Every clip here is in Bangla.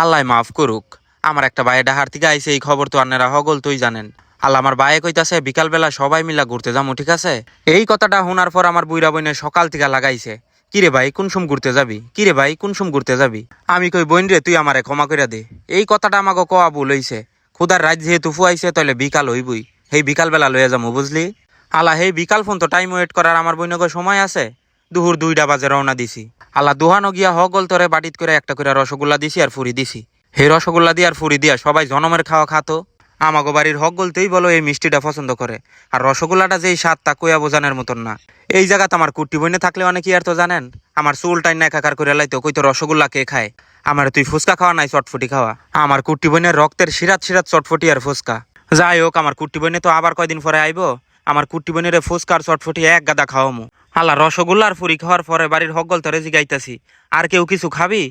আল্লাহ মাফ করুক। আমার একটা ভাই ডাহার থেকে আইছে, এই খবর তো আপনারা হগল, তুই জানেন। আল্লাহ আমার ভাইয়ে কইতাছে, বিকালবেলা সবাই মিলা ঘুরতে যাব ঠিক আছে? এই কথাটা শোনার পর আমার বুইরা বইনে সকাল থেকে লাগাইছে। কিরে ভাই, কোন সুম ঘুরতে যাবি? কিরে ভাই, কোন সুম ঘুরতে যাবি? আমি কই, বোন রে, তুই আমারে ক্ষমা করে দে। এই কথাটা আমাকে কোয়া ভুল হইছে। খুদার রাত যেহেতু ফুয়াইছে তাহলে বিকাল হইবই। সেই বিকালবেলা লইয়া যাব বুঝলি? আল্লাহ সেই বিকাল ফোন তো টাইম ওয়েট করার আমার বইনকে সময় আছে? দুহুর দুইটা বাজে রওনা দিছি। আল্লাহ দুহানো গিয়া হগল তরে বাটিত করে একটা করে রসগোল্লা দিছি আর ফুরি দিছি। হে রসগোল্লা দিয়ে আর ফুরি দিয়া সবাই জনমের খাওয়া খাতো। আমাগো বাড়ির হক গলতেই বলো এই মিষ্টিটা পছন্দ করে। আর রসগোল্লাটা যেই স্বাদ তা কইয়া বোঝানোর মতন না। এই জায়গাতে আমার কুট্টি বইনে থাকলে অনেক কি আর তো জানেন, আমার চুল টাইন একাকার করে লাইতো কই তো রসগোল্লা কে খায়? আমার তুই ফুচকা খাওয়া নাই চটফটি খাওয়া? আমার কুট্টি বইনের রক্তের সিরাত সিরাত চটফটি আর ফুচকা। যাই হোক, আমার কুট্টি বইনে তো আবার কয়দিন পরে আইবো। আমার কুট্টি বইনের ফুচকা আর চটফুটি এক গাদা খাওয়ামু। আল্লাহ রসগোল্লার ফুরি খাওয়ার পরে বাড়ির হকগল তরে জিগাইতাছি আর কেউ কিছু খাবি?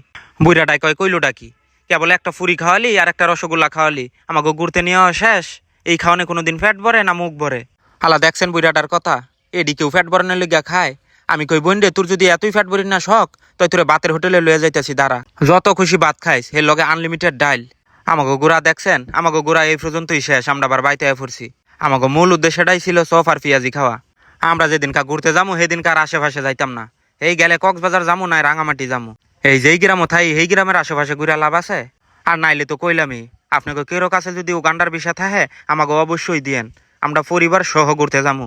বুইরাটাই কয় কইলোটা কি কেবল একটা ফুরি খাওয়ালি আর একটা রসগোল্লা খাওয়ালি। আমাকে ঘুরতে নিয়ে শেষ। এই খাওয়ানে কোনোদিন ফ্যাট ভরে না মুখ ভরে। আলা দেখছেন বুইরাটার কথা। এডি কেউ ফ্যাট ভরানোর লিগা খায়। আমি কই, বোন রে, তোর যদি এতই ফ্যাট ভরি না শখ, তাই তোরে বাতের হোটেলে লয়ে যাইতাছি, দাঁড়া। যত খুশি ভাত খাইস হে লগে আনলিমিটেড ডাইল। আমাকে গোড়া দেখছেন? আমাকে গোড়া এই পর্যন্তই শেষ। আমরা আবার বাইতে পড়ছি আমাকে মূল উদ্দেশ্যটাই ছিল সফ আর পিয়াজি খাওয়া। আমরা যেদিনকা ঘুরতে যাব সেদিনকার আশেপাশে যাইতাম না। এই গেলে কক্সবাজার যাব না রাঙামাটি যাব এই যেই গ্রামও থাই, সেই গ্রামের আশেপাশে ঘুরে লাভ আছে? আর নাইলে তো কইলামই, আপনাকে কেরো কাছে যদি উগান্ডার বিষয় থাকে, আমাকে অবশ্যই দিয়েন। আমরা পরিবার সহ ঘুরতে যাব